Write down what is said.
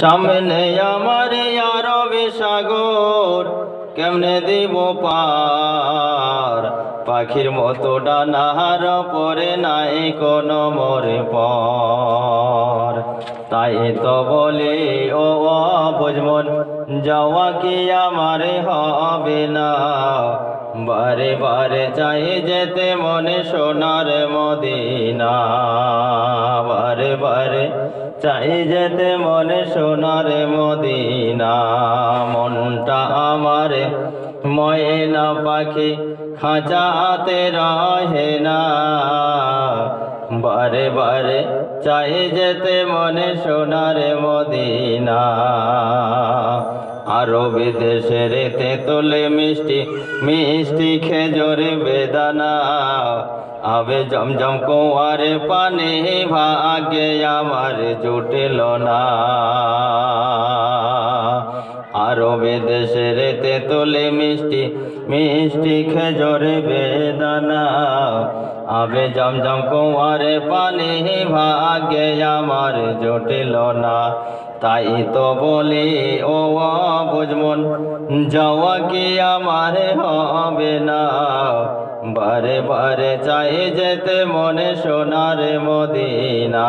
সামনে আমার আরবে সাগর কেমনে দিব পার? পাখির মতো ডানাহার পরে নাই কোনো মরে পর। তাই তো বলি, ও বুঝমন যাওয়া কি আমার হবে না? বারে বারে চাই যেতে মনে সোনার মদিনা। বারে চাই যেতে মনে সোনার মদিনা। মনটা আমার ময়না পাখি খাঁচাতে রহে না। বারে বারে চাই যেতে মনে সোনার মদিনা। আরও বিদেশের তেঁতুলে মিষ্টি। মিষ্টি খেজুরে বেদানা, আবে জমজম কুয়ারে পানি ভাগ্যে আমার জুটিল না। আরও বিদেশের তেঁতুলে মিষ্টি। মিষ্টি খেজুরে বেদানা, আবে জমজম কুয়ারে পানি ভাগ্যে আমার জটিল না। তাই তো বলি, ও বুঝমন যাওয়া কি আমার হবে না? বারে বারে চাই যেতে মনে সোনার মদিনা।